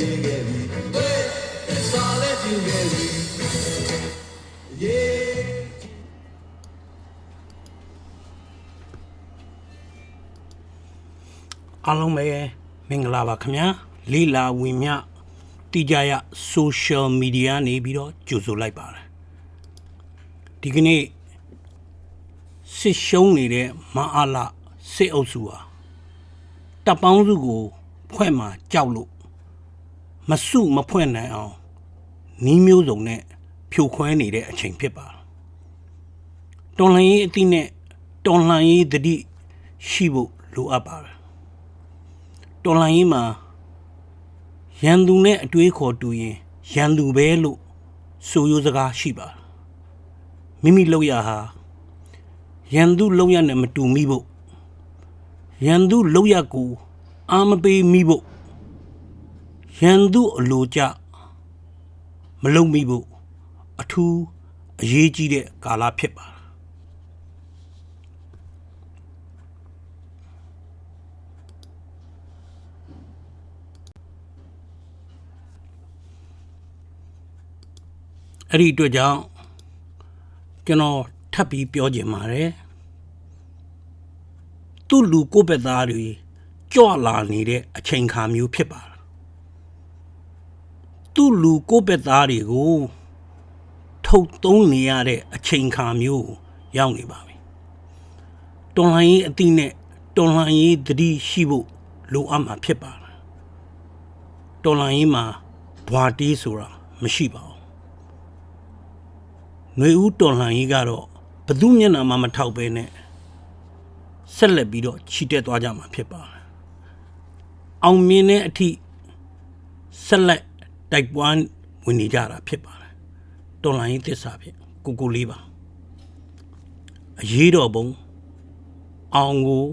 ရေးခဲ့ပြီဝေးစာလည်းကျူခဲ့ပြီရေးအားလုံးပဲမင်္ဂလာပါခင်ဗျာလေးလာဝင်မြတိကြရ social media နေပြီးတော့ကြိုဆိုလိုက်ပါတယ်ဒီကနေ့စစ်ရှုံးနေတဲ့မအားလစစ်အုပ်စုဟာတပ်ပေါင်းစုကိုဖွဲ့မှာကြောက်လို့ မစုမဖွဲ့နိုင်အောင်နီးမျိုးစုံနဲ့ဖြိုခွဲနေတဲ့အချိန်ဖြစ်ပါတယ်တော်လှန်ရေးအသည့်နဲ့တော်လှန်ရေးတတိရှိဖို့လိုအပ်ပါတယ်တော်လှန်ရေးမှာရန်သူနဲ့အတွေးခေါ်တူရင်ရန်သူပဲလို့ဆိုရိုးစကားရှိပါမိမိလောက်ရဟာရန်သူလောက်ရနဲ့မတူမိဖို့ရန်သူလောက်ရကိုအာမပေးမိဖို့ ရန်သူအလိုကြမလုံမိဖို့အထူးအရေးကြီးတဲ့ကာလဖြစ်ပါအဲ့ဒီအတွက်ကြောင့်ကျွန်တော်ထပ်ပြီးပြောချင်ပါတယ်သူ့လူကိုယ့်ဘက်သားတွေကြွလာနေတဲ့အချိန်ခါမျိုးဖြစ်ပါတယ် သူ့လူကိုယ့်ဘက်သားတွေကိုထုတ်သုံးနေရတဲ့အချိန်ခါမျိုးရောက်နေပါပြီတော်လှန်ရေးအသည့်နဲ့တော်လှန်ရေးတတိရှိဖို့လိုအပ်မှာဖြစ်ပါတယ်တော်လှန်ရေးမှာဘွာတီးဆိုတာမရှိပါဘူးຫນွေဦးတော်လှန်ရေးကတော့ဘသူမျက်နှာမှမထောက်ပဲနဲ့ဆက်လက်ပြီးတော့ခြိတက်သွားကြမှာဖြစ်ပါတယ်။အောင်မြင်တဲ့အထိဆက်လက် တိုက်ပွဲဝင်နေကြတာဖြစ်ပါတယ်။တော်လှန်ရေးသစ္စာဖြစ်ကိုကိုလေးပါ။အရေးတော်ပုံအောင်ကို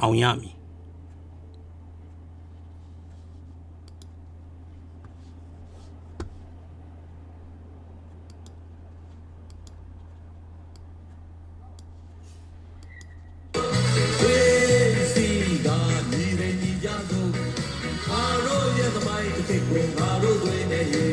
အောင်ရမည် ဖြစ်ခွင့်ငါတို့တွင်နဲ့ရေ